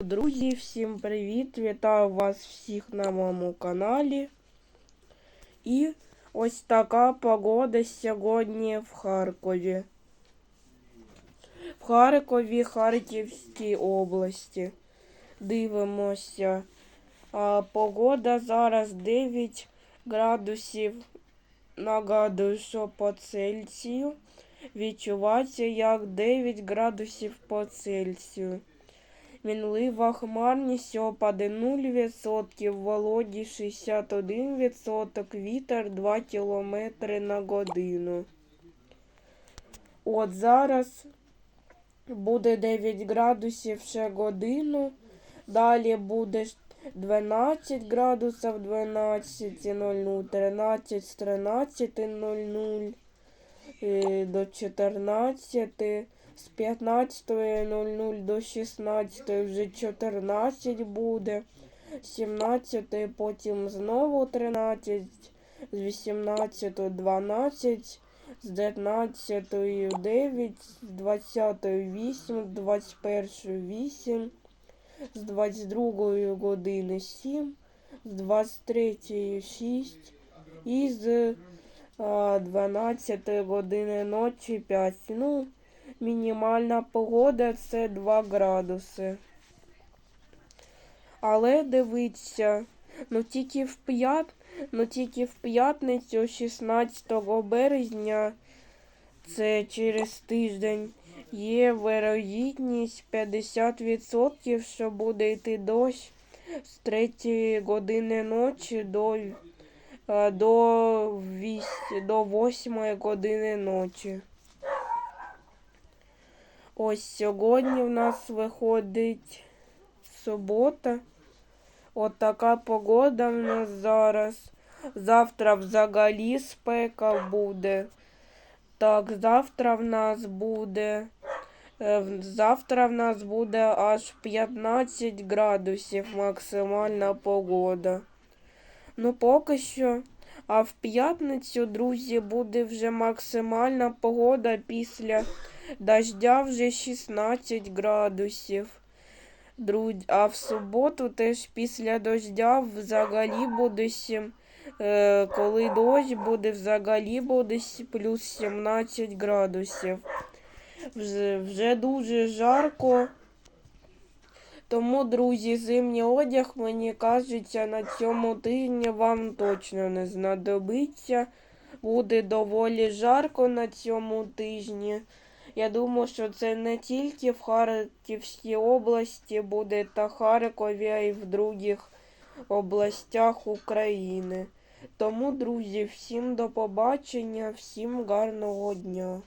Друзі, всім привіт! Вітаю вас всіх на моєму каналі. І ось така погода сьогодні в Харкові. В Харкові, Харківській області. Дивимося. А, погода зараз 9 градусів. Нагадую, що по Цельсію відчувається як 9 градусів по Цельсію. Мінлива хмарність опади 0%, володі 61%, вітер 2 км на годину. От зараз буде 9 градусів ще годину. Далі буде 12 градусів 12.00, 13 з 13.00 е, до 14 з 15.00 до 16 вже 14 буде, 17 потім знову 13, з 18 12, з 19 9, з 20 8, з 21 8, з 22 години 7, з 23 6 і з 12 години ночі 5. Ну, Мінімальна погода це 2 градуси. Але дивіться, ну тільки в п'ят... ну тільки в п'ятницю 16 березня, це через тиждень, є вирогідність 50%, що буде йти дощ з 3 години ночі до, е, до, 8, до 8 години ночі. Ось сьогодні в нас виходить субота. От така погода в нас зараз. Завтра взагалі спека буде. Так, завтра в нас буде. е, Завтра в нас буде аж 15 градусів максимальна погода. Ну, поки що. А в п'ятницю, друзі, буде вже максимальна погода після дождя вже 16 градусів. Друзі, а в суботу теж після дождя взагалі буде 7, е, коли дощ буде, взагалі буде плюс 17 градусів. Вже, вже дуже жарко. Тому, друзі, зимній одяг, мені кажеться, на цьому тижні вам точно не знадобиться. Буде доволі жарко на цьому тижні. Я думаю, що це не тільки в Харківській області буде та Харкові, а й в других областях України. Тому, друзі, всім до побачення, всім гарного дня.